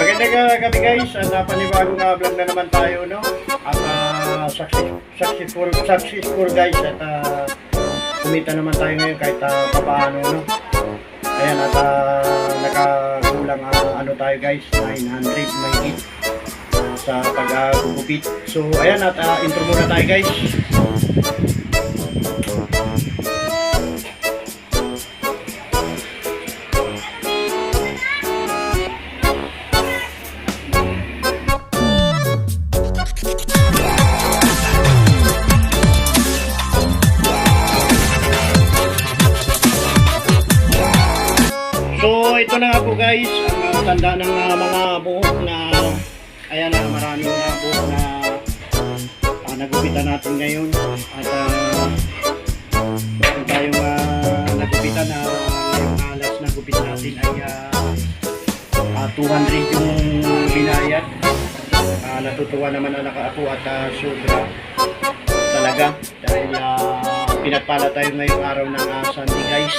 Magandang gabi guys, at uh, uh, vlog na naman tayo, no? At uh, success, successful, successful guys, at uh, kumita naman tayo ngayon kahit uh, papaano, no? Ayan, at uh, nakakulang uh, ano tayo guys, 900 may hit sa pag-gugupit. so, ayan, at uh, intro muna tayo guys. Na nga po guys, ang uh, tanda ng uh, mga buhok na ayan na maraming uh, buhok na uh, nagupitan natin ngayon. At uh, meron tayong uh, nagupitan na ngayong alas na gupit natin ay uh, uh, 200 yung binayad. Uh, natutuwa naman ang nakaapo at uh, sobra. Talaga dahil uh, pinagpala tayo ngayong araw ng uh, Sunday guys.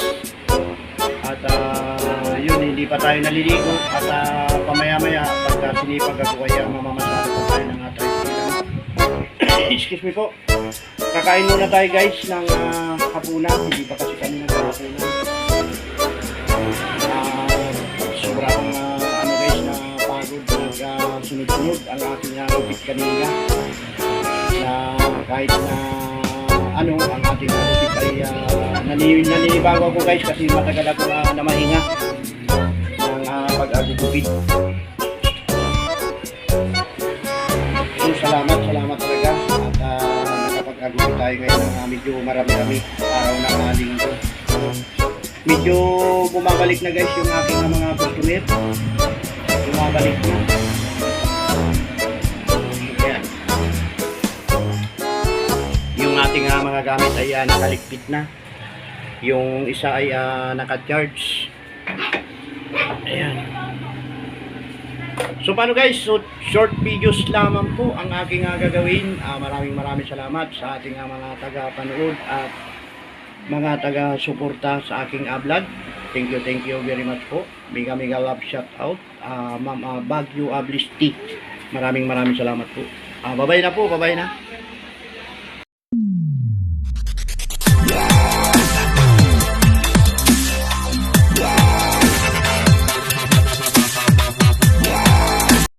At ah, yun, hindi pa tayo naliligo at ah, pamaya-maya pagka sinipag ako kaya mamamasara pa tayo ng uh, tricycle. Excuse me po. Kakain muna tayo guys ng ah, hapunan. Hindi pa kasi kami naghahapunan. Ah, sobrang ah, ano guys na pagod nag ah, sunod-sunod ang aking uh, lupit kanina na kahit na ano ang ating uh, lupit ay uh, nani, naninibago ako guys kasi matagal ako uh, na mahinga ng uh, pag-agugupit so salamat salamat talaga at uh, nakapag-agupit tayo ngayon ng uh, medyo marami-rami araw ng uh, linggo medyo bumabalik na guys yung aking uh, mga customer bumabalik na Ayan. Yung ating ah, mga gamit ay ah, nakaligpit na. Yung isa ay ah, naka-charge. Ayan. So paano guys? So short videos lamang po ang aking ah, gagawin. Ah, maraming maraming salamat sa ating ah, mga taga-panood at mga taga-suporta sa aking ah, vlog. Thank you, thank you very much po. Mega mega love shout out. Ah, Ma'am ah, Baguio Ablis T. Maraming maraming salamat po. Ah, babay na po, babay na.